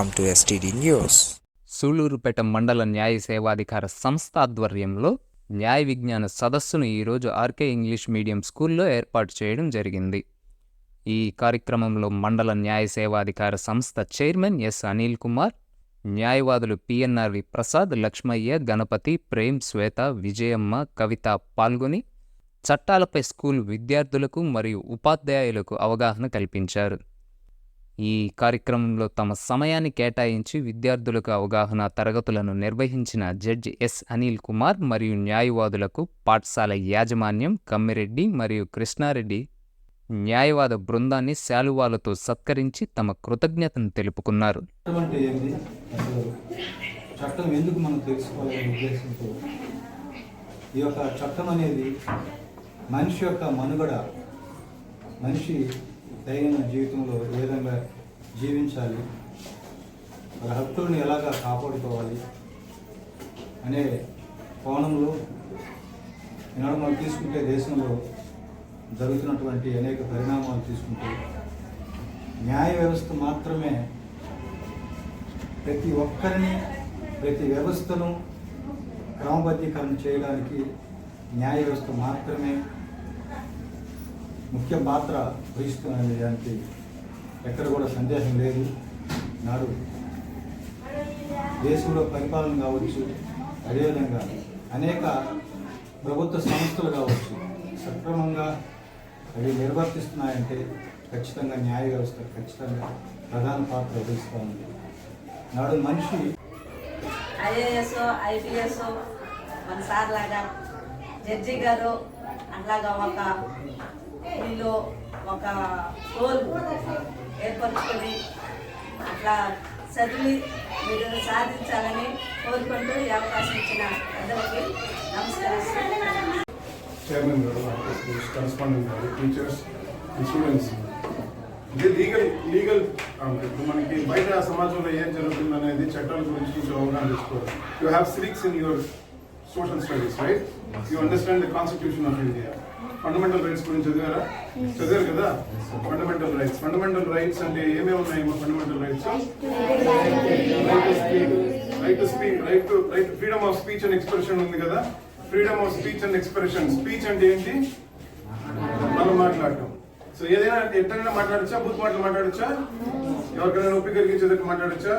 Welcome to S T D news Sullurpeta మండల న్యాయ సేవాధికార సంస్థ ఆధ్వర్యంలో న్యాయ విజ్ఞాన సదస్సును ఈరోజు ఆర్కే ఇంగ్లీష్ మీడియం స్కూల్లో ఏర్పాటు చేయడం జరిగింది. ఈ కార్యక్రమంలో మండల న్యాయ సేవాధికార సంస్థ చైర్మన్ ఎస్ అనిల్ కుమార్ న్యాయవాదులు పిఎన్ఆర్వి ప్రసాద్ లక్ష్మయ్య గణపతి ప్రేమ్ శ్వేత విజయమ్మ కవిత పాల్గొని చట్టాలపై స్కూల్ విద్యార్థులకు మరియు ఉపాధ్యాయులకు అవగాహన కల్పించారు. ఈ కార్యక్రమంలో తమ సమయాన్ని కేటాయించి విద్యార్థులకు అవగాహన తరగతులను నిర్వహించిన జడ్జి ఎస్ అనిల్ కుమార్ మరియు న్యాయవాదులకు పాఠశాల యాజమాన్యం కమ్మిరెడ్డి మరియు కృష్ణారెడ్డి న్యాయవాద బృందాన్ని శాలువాలతో సత్కరించి తమ కృతజ్ఞతను తెలుపుకున్నారు. చట్టం ఎందుకు మనం తెలుసుకోవాలనే ఉద్దేశంతో ఈ యొక్క చట్టం అనేది మనిషి యొక్క మనుగడ మనిషి దైనందిన జీవితంలో ఏ విధంగా జీవించాలి? వాళ్ళ హక్కులను ఎలాగా కాపాడుకోవాలి? అనే కోణంలో ఈనాడు మనం తీసుకుంటే దేశంలో జరుగుతున్నటువంటి అనేక పరిణామాలు తీసుకుంటే న్యాయ వ్యవస్థ మాత్రమే ప్రతి ఒక్కరిని ప్రతి వ్యవస్థను క్రమబద్ధీకరణ చేయడానికి న్యాయ వ్యవస్థ మాత్రమే ముఖ్య పాత్ర వహిస్తున్నది దానికి ఎక్కడ కూడా సందేహం లేదు. నాడు దేశంలో పరిపాలన కావచ్చు అదేవిధంగా అనేక ప్రభుత్వ సంస్థలు కావచ్చు సక్రమంగా అవి నిర్వర్తిస్తున్నాయంటే ఖచ్చితంగా న్యాయ వ్యవస్థ ఖచ్చితంగా ప్రధాన పాత్ర వహిస్తూ ఉంది. నాడు మనిషి I A S I P S మన సార్ లాగా జడ్జి గారు అట్లాగా ఒక మీలో ఒక గోల్ ఏర్పరచుకొని అట్లా చదివి మీరు సాధించాలని కోరుకుంటూ ఈ అవకాశం ఇచ్చిన పెద్దలకి నమస్కారం. చైర్మన్ గారు కరస్పాండెంట్ గారు టీచర్స్ స్టూడెంట్స్ ఇది లీగల్ లీగల్ ఇప్పుడు మనకి బయట సమాజంలో ఏం జరుగుతుంది అనేది చట్టాల గురించి కొంచెం అవగాహన తెచ్చుకోవాలి you have six in your social studies right you understand the constitution of India fundamental rights గురించి చదివారా? చదివారు కదా? ఫండమెంటల్ రైట్స్ ఫండమెంటల్ రైట్స్ అంటే ఏమేమి ఉన్నాయి fundamental rights right to speak right to right freedom of speech and expression ఉంది కదా? Freedom of speech and expression speech అంటే ఏంటి? మనం మాట్లాడటం. సో ఏదైనా ఎట్లైనా మాట్లాడచ్చా? బూత్ మాటలు మాట్లాడచ్చా? ఎవరికైనా నొప్పి కలిగించేటట్టు మాట్లాడచ్చా?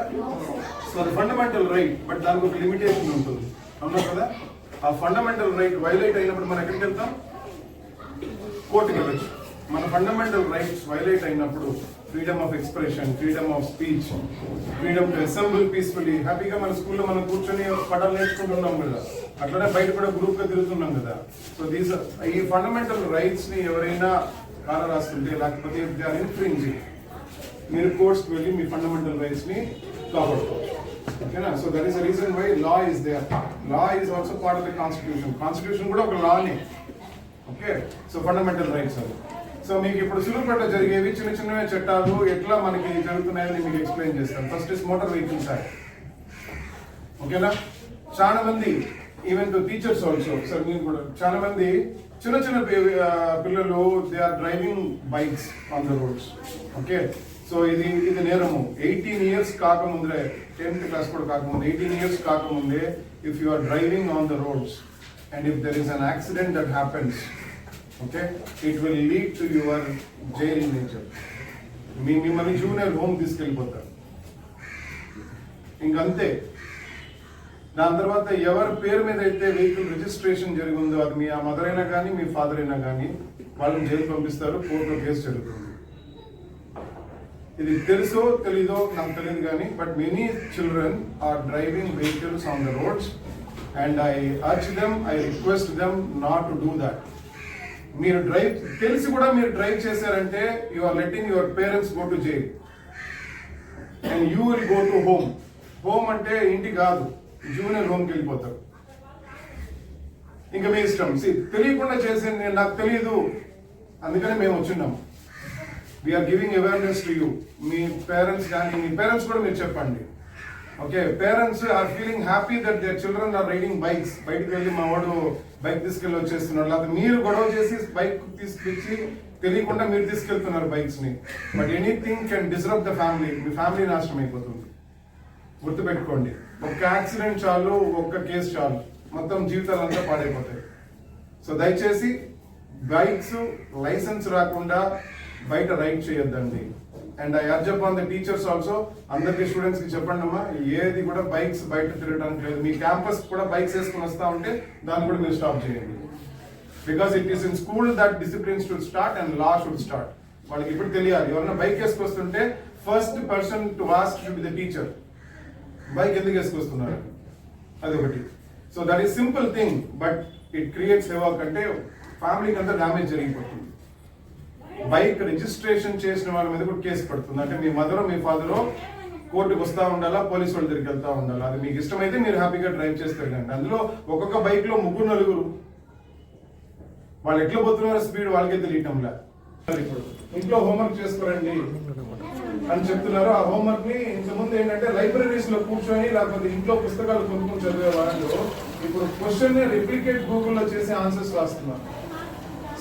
సో అది ఫండమెంటల్ రైట్ బట్ దానికి ఒక లిమిటేషన్ ఉంటుంది. అవునా కదా? ఆ ఫండమెంటల్ రైట్ వైలేట్ అయినప్పుడు మనం ఎక్కడికి వెళ్తాం? కోర్టుకి వెళ్ళచ్చు. మన ఫండమెంటల్ రైట్స్ వైలేట్ అయినప్పుడు freedom of expression freedom of speech freedom to assembly peacefully హ్యాపీగా మన స్కూల్లో మనం కూర్చొని పటాలు నేర్చుకుంటున్నాం కదా. అట్లనే బయట కూడా గ్రూప్గా తిరుగుతున్నాం కదా. సో దీస్ ఈ ఫండమెంటల్ రైట్స్ని ఎవరైనా కాల రాస్తుంటే లేకపోతే దాన్ని ఇన్ఫ్రింజ్ మీరు కోర్ట్స్కి వెళ్ళి మీ ఫండమెంటల్ రైట్స్ని కాపాడుకోవచ్చు. ఓకేనా? So that is reason why law is there law is also part of the constitution constitution కూడా ఒక లానే ఓకే? సో ఫండమెంటల్ రైట్స్ అది సో మీకు ఇప్పుడు సులువుపేట జరిగేవి చిన్న చిన్న చట్టాలు ఎట్లా మనకి జరుగుతున్నాయని మీకు ఎక్స్ప్లెయిన్ చేస్తాను. First is motor vehicles act ఓకేనా? చాలా మంది even to teachers also sir మీరు కూడా చాలా మంది చిన్న చిన్న పిల్లలు they are driving bikes on the roads okay? So ఇది ఇది నేరము. ఎయిటీన్ ఇయర్స్ కాకముందే టెన్త్ క్లాస్ కూడా కాకముందే ఎయిటీన్ ఇయర్స్ కాకముందే if you are driving on the roads and if there is an accident that happens, okay, it will lead to your jail nature. మీ మిమ్మల్ని junior home తీసుకెళ్ళిపోతారు. ఇంకంతే. దాని తర్వాత ఎవరి పేరు మీద అయితే వెహికల్ రిజిస్ట్రేషన్ జరిగిందో అది మీ ఆ మదర్ అయినా కానీ మీ ఫాదర్ అయినా కానీ వాళ్ళని జైలు పంపిస్తారు కోర్టులో కేసు జరుగుతుంది. ఇది తెలుసో తెలీదో నాకు తెలియదు కానీ but many children are driving vehicles on the roads and I urge them I request them not to do that మీరు డ్రైవ్ తెలిసి కూడా మీరు డ్రైవ్ చేశారంటే you are letting your parents go to jail and you will go to home home అంటే ఇంటి కాదు junior హోమ్కి వెళ్ళిపోతారు. ఇంకా మీ ఇష్టం. See, తెలియకుండా చేసింది నేను నాకు తెలియదు అందుకనే మేము వచ్చిన్నాం we are giving awareness to you me parents కానీ మీ పేరెంట్స్ కూడా మీరు చెప్పండి. Okay parents are feeling happy that their children are riding bikes బయటకు వెళ్ళి మా వాడు బైక్ తీసుకెళ్ళి వచ్చేస్తున్నాడు. లేకపోతే మీరు గొడవ చేసి బైక్ తీసుకొచ్చి తెలియకుండా మీరు తీసుకెళ్తున్నారు బైక్స్ని. But anything can disturb the family me family నాశనం అయిపోతుంది. గుర్తుపెట్టుకోండి. ఒక్క యాక్సిడెంట్ చాలు ఒక్క కేసు చాలు. మొత్తం జీవితాలంతా పాడైపోతాయి. సో దయచేసి బైక్స్ లైసెన్స్ రాకుండా బయట రైడ్ చేయొద్దండి. And I urge on the teachers also అందరికీ స్టూడెంట్స్కి చెప్పండి అమ్మా ఏది కూడా బైక్స్ బయట తిరగడానికి లేదు. మీ క్యాంపస్ కూడా బైక్స్ వేసుకుని వస్తా ఉంటే దాన్ని కూడా మీరు స్టాప్ చేయండి. Because it is in school that discipline should start and law should start వాళ్ళకి ఇప్పుడు తెలియాలి ఎవరైనా bike వేసుకొస్తుంటే first person to ask should be the teacher bike ఎందుకు వేసుకొస్తున్నారు? అది ఒకటి. So that is simple thing but it creates havoc అంటే ఫ్యామిలీకి అంతా డ్యామేజ్ జరిగిపోతుంది. బైక్ రిజిస్ట్రేషన్ చేసిన వాళ్ళ మీద కూడా కేసు పడుతుంది. అంటే మీ మదర్ మీ ఫాదర్ కోర్టుకు వస్తా ఉండాలా పోలీసు వాళ్ళ దగ్గరికి వెళ్తా ఉండాలా? అది మీకు ఇష్టమైతే మీరు హ్యాపీగా డ్రైవ్ చేస్తారు కానీ అందులో ఒక్కొక్క బైక్లో ముగ్గురు నలుగురు. వాళ్ళు ఎట్లా పోతున్నారు స్పీడ్ వాళ్ళకే తెలియటంలా. ఇప్పుడు ఇంట్లో హోంవర్క్ చేసుకోరండి అని చెప్తున్నారు. ఆ హోంవర్క్ని ఇంతకుముందు ఏంటంటే లైబ్రరీస్లో కూర్చొని లేకపోతే ఇంట్లో పుస్తకాలు కొనుక్కొని చదివే వాళ్ళు ఇప్పుడు క్వశ్చన్ రిప్లికేట్ గూగుల్లో చేసి ఆన్సర్స్ రాస్తున్నారు.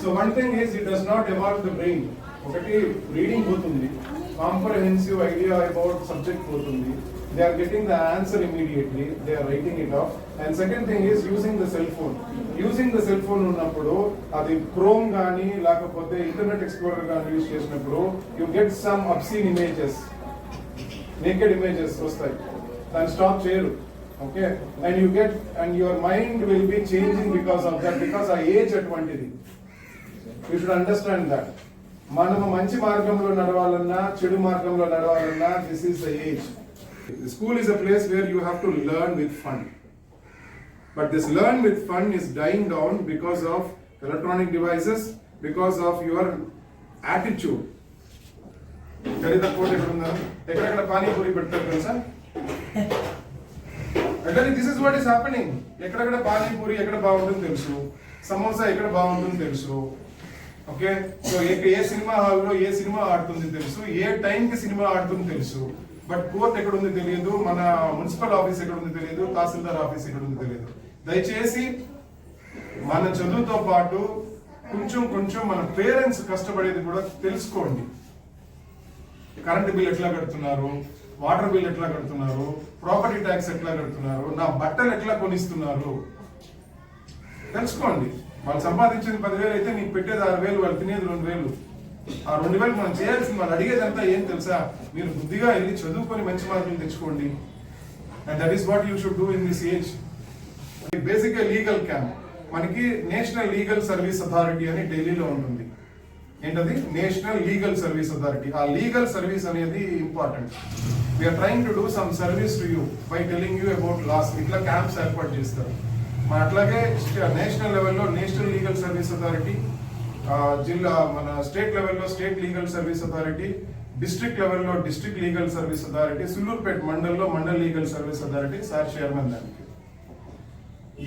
So one thing is it does not evolve the brain ఒకటి రీడింగ్ పోతుంది. కాంప్రహెన్సివ్ ఐడియా అబౌట్ సబ్జెక్ట్ పోతుంది. They are getting the answer immediately they are writing it off and second thing is using the cell phone using the cell phone ఉన్నప్పుడు అది chrome కానీ లేకపోతే internet explorer కానీ use చేసినప్పుడు you get some obscene images naked images వస్తాయి. దాన్ని stop చేయరు. Okay and you get and your mind will be changing because of that because a age అటువంటిది. యూ షుడ్ అండర్స్టాండ్ దాట్ మనము మంచి మార్గంలో నడవాలన్నా చెడు మార్గంలో నడవాలన్నా this is the age school is a place where you have to learn with fun but this learn with fun is dying down because of electronic devices because of your attitude ఖరీద కోట్ ఎక్కడ ఉందా ఎక్కడెక్కడ పానీపూరి పెడతారు తెలుసా? అంటే this is what is happening ఎక్కడెక్కడ పానీపూరి ఎక్కడ బాగుంటుంది తెలుసు. సమోసా ఎక్కడ బాగుంటుంది తెలుసు. ఓకే? సో ఏ ఏ సినిమా హాల్లో ఏ సినిమా ఆడుతుంది తెలుసు? ఏ టైం కి సినిమా ఆడుతుంది తెలుసు? బట్ కోర్ట్ ఎక్కడ ఉంది తెలియదు మన మున్సిపల్ ఆఫీస్ ఎక్కడ ఉంది తెలియదు తహసీల్దార్ ఆఫీస్ ఎక్కడ ఉంది తెలియదు. దయచేసి మన చదువుతో పాటు కొంచెం కొంచెం మన పేరెంట్స్ కష్టపడేది కూడా తెలుసుకోండి. కరెంట్ బిల్ ఎట్లా కడుతున్నారు? వాటర్ బిల్ ఎట్లా కడుతున్నారు? ప్రాపర్టీ ట్యాక్స్ ఎట్లా కడుతున్నారు? నా బట్టలు ఎట్లా కొనిస్తున్నారు? తెలుసుకోండి. వాళ్ళు సంపాదించింది పదివేలు అయితే నీకు పెట్టేది ఆరు వేలు వాళ్ళు తినేది రెండు వేలు. ఆ రెండు వేలు మనం చేయాల్సింది వాళ్ళు అడిగేదంతా ఏం తెలుసా? మీరు బుద్ధిగా వెళ్ళి చదువుకొని మంచి మార్కులు తెచ్చుకోండి. And that is what you should do in this age basic legal camp మనకి నేషనల్ లీగల్ సర్వీస్ అథారిటీ అని ఢిల్లీలో ఉంటుంది. ఏంటది? నేషనల్ లీగల్ సర్వీస్ అథారిటీ ఆ లీగల్ సర్వీస్ అనేది important we are trying to do some service to you by telling you about laws ఇట్లా camps ఏర్పాటు చేస్తారు. మన అట్లాగే నేషనల్ లెవెల్లో నేషనల్ లీగల్ సర్వీస్ అథారిటీ జిల్లా మన స్టేట్ లెవెల్లో state legal service authority district లెవెల్లో district legal service authority Sullurpeta మండల్లో mandal legal service authority sir chairman దానికి.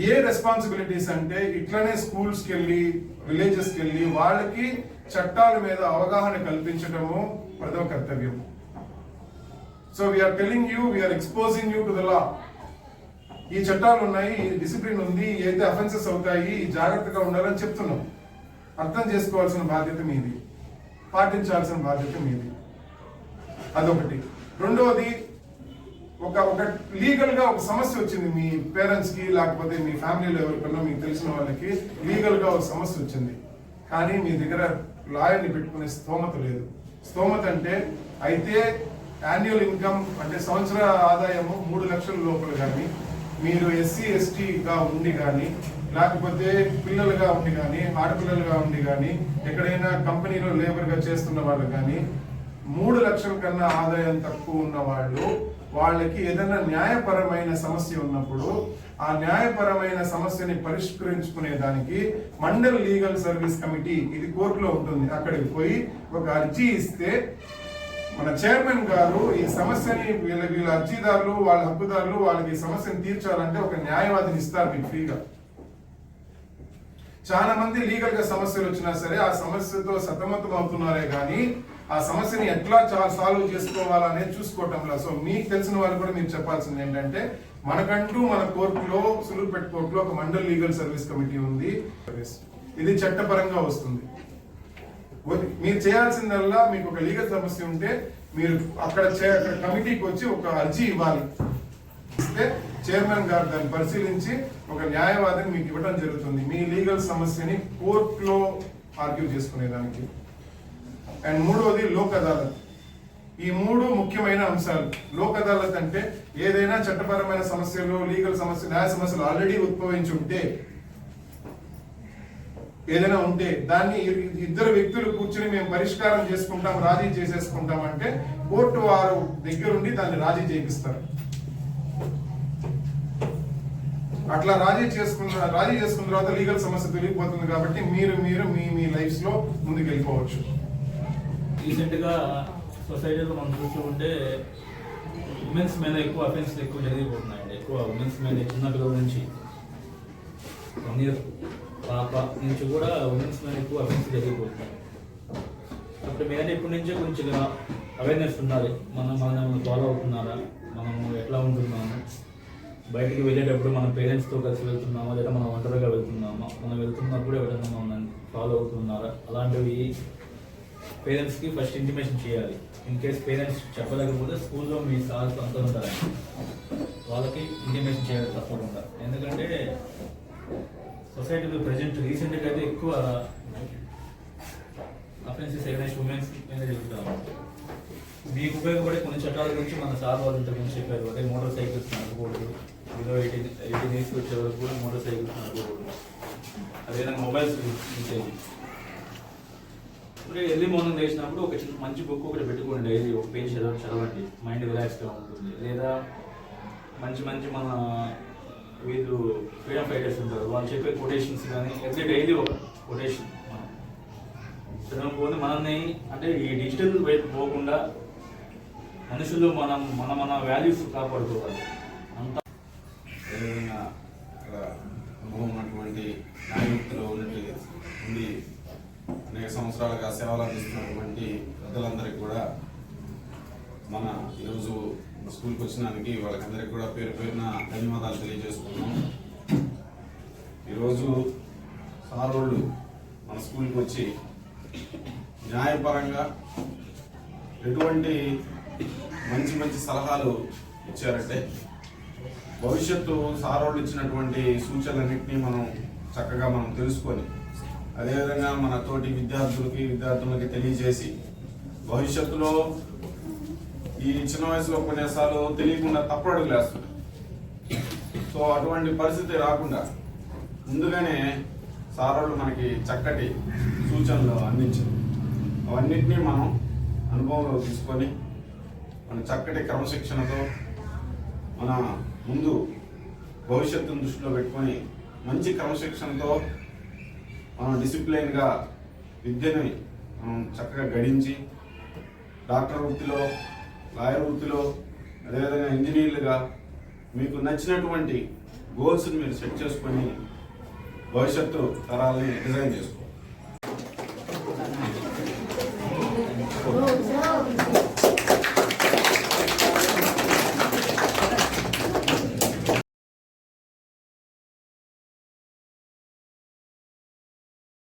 ఏ రెస్పాన్సిబిలిటీస్ అంటే ఇట్లనే స్కూల్స్కి వెళ్ళి విలేజెస్కి వెళ్ళి వాళ్ళకి చట్టాల మీద అవగాహన కల్పించడము ప్రథమ కర్తవ్యం. So we are telling you we are exposing you to the law ఈ చట్టాలు ఉన్నాయి ఈ డిసిప్లిన్ ఉంది అయితే అఫెన్సెస్ అవుతాయి జాగ్రత్తగా ఉండాలని చెప్తున్నాం. అర్థం చేసుకోవాల్సిన బాధ్యత మీది. పాటించాల్సిన బాధ్యత మీది. అదొకటి. రెండవది ఒక ఒక లీగల్గా ఒక సమస్య వచ్చింది మీ పేరెంట్స్కి లేకపోతే మీ ఫ్యామిలీలో ఎవరికన్నా మీకు తెలిసిన వాళ్ళకి లీగల్గా ఒక సమస్య వచ్చింది. కానీ మీ దగ్గర లాయర్ని పెట్టుకునే స్తోమత లేదు. స్తోమత అంటే అయితే యాన్యువల్ ఇన్కమ్ అంటే సంవత్సర ఆదాయము మూడు లక్షల లోపల కానీ మీరు ఎస్సీ ఎస్టీగా ఉండి కానీ లేకపోతే పిల్లలుగా ఉండి కానీ ఆడపిల్లలుగా ఉండి కానీ ఎక్కడైనా కంపెనీలో లేబర్గా చేస్తున్న వాళ్ళు కానీ మూడు లక్షల కన్నా ఆదాయం తక్కువ ఉన్న వాళ్ళు వాళ్ళకి ఏదైనా న్యాయపరమైన సమస్య ఉన్నప్పుడు ఆ న్యాయపరమైన సమస్యని పరిష్కరించుకునే దానికి మండల్ లీగల్ సర్వీస్ కమిటీ ఇది కోర్టులో ఉంటుంది. అక్కడికి పోయి ఒక అర్జీ ఇస్తే మన చైర్మన్ గారు ఈ సమస్యని వీళ్ళ వీళ్ళ అర్జీదారులు వాళ్ళ హక్కుదారులు వాళ్ళకి ఈ సమస్యను తీర్చాలంటే ఒక న్యాయవాదిని ఇస్తారు మీకు ఫ్రీగా. చాలా మంది లీగల్గా సమస్యలు వచ్చినా సరే ఆ సమస్యతో సతమతం అవుతున్నారే కానీ ఆ సమస్యని ఎట్లా సాల్వ్ చేసుకోవాలనేది చూసుకోవటంలో సో మీకు తెలిసిన వాళ్ళు కూడా మీరు చెప్పాల్సింది ఏంటంటే మనకంటూ మన కోర్టులో సులూరుపేట కోర్టులో ఒక మండల్ లీగల్ సర్వీస్ కమిటీ ఉంది. ఇది చట్టపరంగా వస్తుంది. మీరు చేయాల్సిందల్లా మీకు ఒక లీగల్ సమస్య ఉంటే మీరు అక్కడ చే- అక్కడ కమిటీకి వచ్చి ఒక అర్జీ ఇవ్వాలి. ఇస్తే చైర్మన్ గారు దాన్ని పరిశీలించి ఒక న్యాయవాదిని మీకు ఇవ్వడం జరుగుతుంది. మీ లీగల్ సమస్యని కోర్టులో ఆర్గ్యూ చేసుకునేదానికి అండ్ మూడవది లోక్ అదాలత్. ఈ మూడు ముఖ్యమైన అంశాలు. లోక్ అదాలత్ అంటే ఏదైనా చట్టపరమైన సమస్యలు లీగల్ సమస్య న్యాయ సమస్యలు ఆల్రెడీ ఉద్భవించి ఉంటే ఏదైనా ఉంటే దాన్ని ఇద్దరు వ్యక్తులు కూర్చుని మేము పరిష్కారం చేసుకుంటాం రాజీ చేసేసుకుంటాం అంటే కోర్టు వారు దగ్గరుండి దాన్ని రాజీ చేపిస్తారు. అట్లా రాజీ చేసుకున్న రాజీ చేసుకున్న తర్వాత లీగల్ సమస్య తొలగిపోతుంది కాబట్టి మీరు మీరు మీ మీ లైఫ్స్లో ముందుకు వెళ్ళిపోవచ్చు రీసెంట్గా సొసైటీలో మనం చూస్తూ ఉంటే ఉమెన్స్ మీద ఎక్కువ అఫెన్స్లు ఎక్కువ జరిగిపోతున్నాయండి. ఎక్కువ ఉమెన్స్ మీద చిన్న పిల్లల నుంచి వన్ ఇయర్ పాప నుంచి కూడా ఉమెన్స్ మీద ఎక్కువ అఫెన్స్ జరిగిపోతున్నాయి అప్పుడు మీద ఇప్పటి నుంచే కొంచెం అవేర్నెస్ ఉండాలి. మనం మనం ఫాలో అవుతున్నారా? మనము ఎట్లా ఉంటున్నాము? బయటికి వెళ్ళేటప్పుడు మన పేరెంట్స్తో కలిసి వెళ్తున్నామా? లేదా మనం ఒంటరిగా వెళ్తున్నామా? మనం వెళ్తున్నప్పుడు ఎవరైనా మనం ఫాలో అవుతున్నారా? అలాంటివి పేరెంట్స్కి ఫస్ట్ ఇంటిమేషన్ చేయాలి. ఇన్ కేస్ పేరెంట్స్ చెప్పలేకపోతే స్కూల్లో మీ సార్స్ అంతా ఉంటారు. వాళ్ళకి ఇంటిమేషన్ చేయాలి తప్పకుండా. ఎందుకంటే సొసైటీలో ప్రజెంట్ రీసెంట్గా అయితే ఎక్కువ అఫెన్సెస్ ఎగనెస్ట్ ఉమెన్స్ మీద జరుగుతాము మీకు ఉపయోగపడే కొన్ని చట్టాల గురించి మన సార్ వాళ్ళు ఇంతకుముందు చెప్పారు. అదే మోటార్ సైకిల్స్ నడపకూడదు. బిలో ఎయిటీన్ ఎయిటీన్ ఇయర్స్ వచ్చే వరకు కూడా మోటార్ సైకిల్స్ నడపకూడదు. అదేవిధంగా మొబైల్స్ యూసేజ్ ఇప్పుడు ఎర్లీ మార్నింగ్ లేచినప్పుడు ఒక చిన్న మంచి బుక్ ఒకటి పెట్టుకోండి డైలీ. ఒక పేజ్ చదవ చదవండి. మైండ్ రిలాక్స్గా ఉంటుంది. లేదా మంచి మంచి మన వీళ్ళు ఫ్రీడమ్ ఫైటర్స్ ఉంటారు. వాళ్ళు చెప్పే కొటేషన్స్ కానీ ఎవ్రీ డైలీ ఒక కొటేషన్ మనం పోతే మనల్ని అంటే ఈ డిజిటల్ వైపు పోకుండా మనుషులు మనం మన మన వాల్యూస్ కాపాడుకోవాలి. అంతా అదేవిధంగా ఇక్కడ అనుభవం ఉన్నటువంటి న్యాయమూర్తిలో ఉన్నట్టు ఉండి అనేక సంవత్సరాలుగా సేవలు అందిస్తున్నటువంటి పెద్దలందరికీ కూడా మన ఈరోజు స్కూల్కి వచ్చినానికి వాళ్ళకందరికీ కూడా పేరు పేరున ధన్యవాదాలు తెలియజేసుకున్నాం ఈరోజు సారోళ్ళు మన స్కూల్కి వచ్చి న్యాయపరంగా ఎటువంటి మంచి మంచి సలహాలు ఇచ్చారంటే భవిష్యత్తు సారోళ్ళు ఇచ్చినటువంటి సూచనలన్నింటినీ మనం చక్కగా మనం తెలుసుకొని అదేవిధంగా మన తోటి విద్యార్థులకి విద్యార్థులకి తెలియజేసి భవిష్యత్తులో ఈ చిన్న వయసులో కొన్నిసార్లు తెలియకుండా తప్పుడు అడుగులు సో అటువంటి పరిస్థితి రాకుండా ముందుగానే సారాలు మనకి చక్కటి సూచనలు అందించారు. అవన్నిటినీ మనం అనుభవంలో తీసుకొని మన చక్కటి క్రమశిక్షణతో మన ముందు భవిష్యత్తును దృష్టిలో పెట్టుకొని మంచి క్రమశిక్షణతో మనం డిసిప్లైన్గా విద్యని మనం చక్కగా గడించి డాక్టర్ వృత్తిలో లాయర్ వృత్తిలో అదేవిధంగా ఇంజనీర్లుగా మీకు నచ్చినటువంటి గోల్స్ని మీరు సెట్ చేసుకొని భవిష్యత్తు తరాలని డిజైన్ చేసుకోవాలి.